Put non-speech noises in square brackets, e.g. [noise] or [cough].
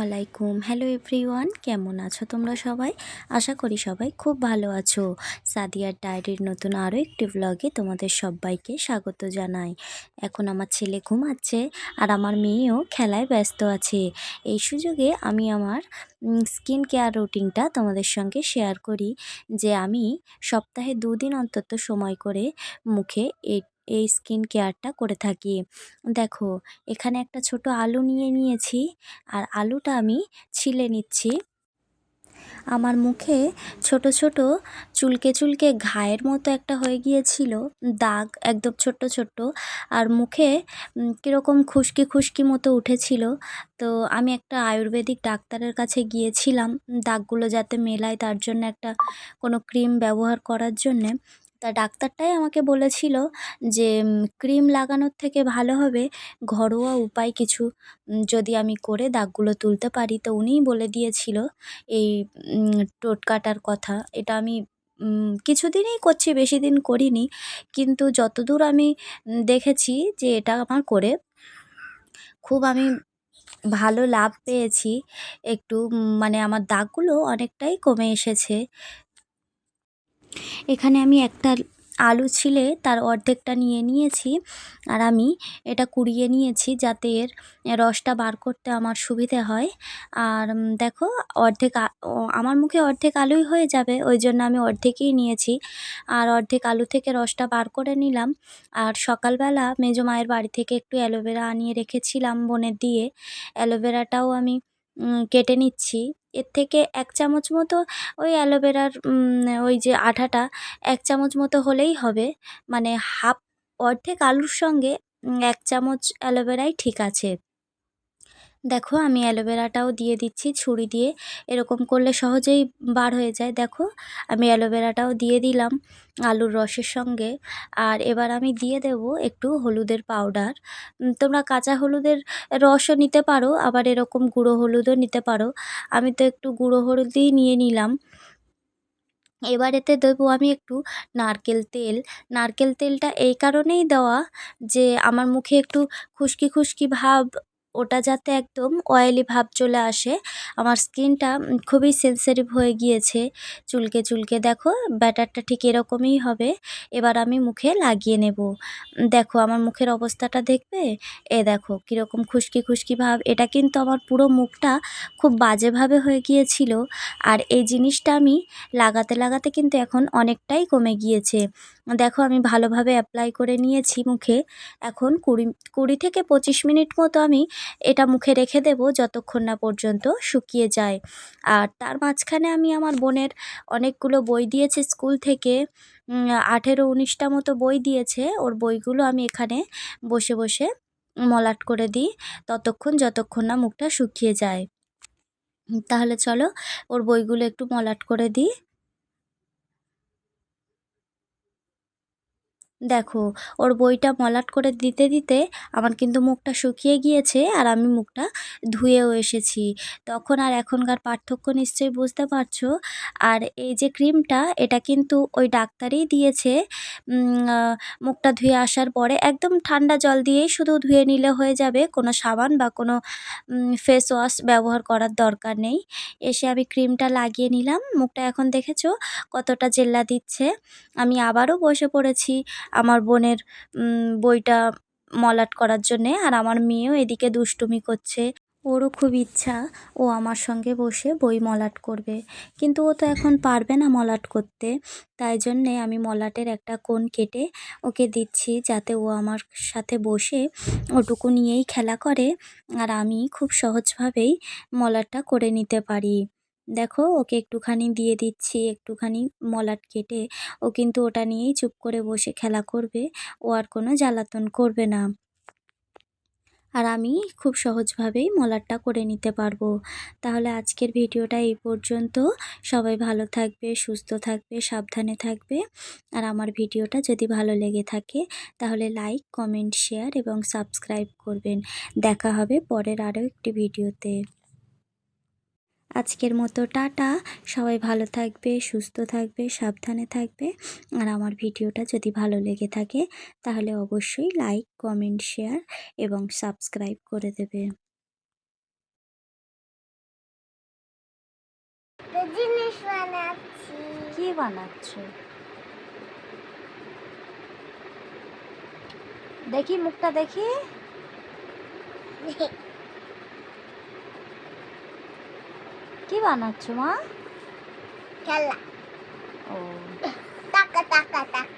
আলাইকুম। Hello everyone কেমন আছো তোমরা সবাই? আশা করি সবাই খুব ভালো আছো। সাদিয়ার ডায়েরির নতুন আরও একটি ব্লগে তোমাদের সবাইকে স্বাগত জানাই। এখন আমার ছেলে ঘুমাচ্ছে আর আমার মেয়েও খেলায় ব্যস্ত আছে। এই সুযোগে আমি আমার স্কিন কেয়ার রুটিনটা তোমাদের সঙ্গে শেয়ার করি যে আমি সপ্তাহে দুদিন অন্তত সময় করে মুখে এই এই স্কিন কেয়ারটা করে থাকি। দেখো, এখানে একটা ছোট আলু নিয়ে নিয়েছি আর আলুটা আমি ছিলে নিচ্ছি। আমার মুখে ছোট ছোট চুলকে চুলকে ঘায়ের মতো একটা হয়ে গিয়েছিল, দাগ একদম ছোট্ট ছোট্ট। আর মুখে কীরকম খুশকি খুশকি মতো উঠেছিল। তো আমি একটা আয়ুর্বেদিক ডাক্তারের কাছে গিয়েছিলাম, দাগগুলো যাতে মেলায় তার জন্য একটা কোনো ক্রিম ব্যবহার করার জন্যে। তা ডাক্তারটাই আমাকে বলেছিল যে ক্রিম লাগানোর থেকে ভালো হবে। ঘরোয়া উপায় কিছু যদি আমি করে দাগগুলো তুলতে পারি। তো উনিই বলে দিয়েছিল এই টোটকাটার কথা। এটা আমি কিছুদিনই করছি, বেশি দিন করিনি। কিন্তু যতদূর আমি দেখেছি যে এটা আমার করে খুব আমি ভালো লাভ পেয়েছি। একটু মানে আমার দাগগুলো অনেকটাই কমে এসেছে। এখানে আমি একটা আলু ছিলে তার অর্ধেকটা নিয়ে নিয়েছি আর আমি এটা কুড়িয়ে নিয়েছি যাতে এর রসটা বার করতে আমার সুবিধে হয়। আর দেখো, অর্ধেক আমার মুখে অর্ধেক আলুই হয়ে যাবে, ওই জন্য আমি অর্ধেকই নিয়েছি। আর অর্ধেক আলু থেকে রসটা বার করে নিলাম। আর সকালবেলা মেজো মায়ের বাড়ি থেকে একটু অ্যালোভেরা আনিয়ে রেখেছিলাম বোনের দিয়ে। অ্যালোভেরাটাও আমি কেটে নিচ্ছি। এর থেকে এক চামচ মতো ওই অ্যালোভেরার ওই যে আঠাটা এক চামচ মতো হলেই হবে। মানে হাফ অর্ধেক আলুর সঙ্গে এক চামচ অ্যালোভেরাই ঠিক আছে। দেখো আমি অ্যালোভেরাটাও দিয়ে দিচ্ছি, ছুরি দিয়ে। এরকম করলে সহজেই বার হয়ে যায়। দেখো, আমি অ্যালোভেরাটাও দিয়ে দিলাম আলুর রসের সঙ্গে। আর এবার আমি দিয়ে দেব একটু হলুদের পাউডার। তোমরা কাঁচা হলুদের রসও নিতে পারো, আবার এরকম গুঁড়ো হলুদও নিতে পারো। আমি তো একটু গুঁড়ো হলুদই নিয়ে নিলাম। এবার এতে দেবো আমি একটু নারকেল তেল। নারকেল তেলটা এই কারণেই দেওয়া যে আমার মুখে একটু খুশকি খুশকি ভাব ওটা যাতে একদম অয়েলি ভাব চলে আসে। আমার স্কিনটা খুবই সেন্সিটিভ হয়ে গিয়েছে চুলকে চুলকে। দেখো, ব্যাটারটা ঠিক এরকমই হবে। এবার আমি মুখে লাগিয়ে নেব। দেখো, আমার মুখের অবস্থাটা দেখবে? এ দেখো, কীরকম খুশকি খুশকি ভাব। এটা কিন্তু আমার পুরো মুখটা খুব বাজেভাবে হয়ে গিয়েছিল। আর এই জিনিসটা আমি লাগাতে লাগাতে কিন্তু এখন অনেকটাই কমে গিয়েছে। দেখো আমি ভালোভাবে অ্যাপ্লাই করে নিয়েছি মুখে। এখন কুড়ি কুড়ি থেকে পঁচিশ মিনিট মতো আমি এটা মুখে রেখে দেব যতক্ষণ না পর্যন্ত শুকিয়ে যায়। আর তার মাঝখানে আমি আমার বোনের অনেকগুলো বই দিয়েছে স্কুল থেকে। আঠেরো, উনিশটা মতো বই দিয়েছে। ওর বইগুলো আমি এখানে বসে বসে মলাট করে দিই ততক্ষণ যতক্ষণ না মুখটা শুকিয়ে যায়। তাহলে চলো ওর বইগুলো একটু মলাট করে দিই। দেখো, ওর বইটা মলাট করে দিতে দিতে আমার কিন্তু মুখটা শুকিয়ে গিয়েছে আর আমি মুখটা ধুয়েও এসেছি। তখন আর এখনকার পার্থক্য নিশ্চয়ই বুঝতে পারছ? আর এই যে ক্রিমটা, এটা কিন্তু ওই ডাক্তারই দিয়েছে। মুখটা ধুয়ে আসার পরে একদম ঠান্ডা জল দিয়েই শুধু ধুয়ে নিলে হয়ে যাবে। কোনো সাবান বা কোনো ফেস ওয়াশ ব্যবহার করার দরকার নেই। এসে আমি ক্রিমটা লাগিয়ে নিলাম। মুখটা এখন দেখেছ কতটা জেল্লা দিচ্ছে? আমি আবারও বসে পড়েছি। আমার বোনের বইটা মলাট করার জন্যে, আর আমার মেয়েও এদিকে দুষ্টুমি করছে। ওরও খুব ইচ্ছা ও আমার সঙ্গে বসে বই মলাট করবে। কিন্তু ও তো এখন পারবে না মলাট করতে। তাই জন্যে আমি মলাটের একটা কোণ কেটে ওকে দিচ্ছি যাতে ও আমার সাথে বসে ওটুকু নিয়েই খেলা করে। আর আমি খুব সহজভাবেই মলাটটা করে নিতে পারি। দেখো, ওকে একটুখানি দিয়ে দিচ্ছি, একটুখানি মলাট কেটে। ও কিন্তু ওটা নিয়েই চুপ করে বসে খেলা করবে। ও আর কোনো জ্বালাতন করবে না। আর আমি খুব সহজভাবেই মলাটটা করে নিতে পারব। তাহলে আজকের ভিডিওটা এই পর্যন্ত। সবাই ভালো থাকবে, সুস্থ থাকবে, সাবধানে থাকবে। আর আমার ভিডিওটা যদি ভালো লেগে থাকে, তাহলে লাইক, কমেন্ট, শেয়ার এবং সাবস্ক্রাইব করবেন। দেখা হবে পরের আরও একটি ভিডিওতে। আজকের মতো টাটা। সবাই ভালো থাকবে সুস্থ থাকবে সাবধানে থাকবে। আর আমার ভিডিওটা যদি ভালো লেগে থাকে তাহলে অবশ্যই লাইক কমেন্ট শেয়ার এবং সাবস্ক্রাইব করে দেবে। একটা কি বানাচ্ছ? দেখি মুখটা দেখি। [laughs] কি বানাচ্ছ মা? খেলা। ও। টাকা টাকা টাকা।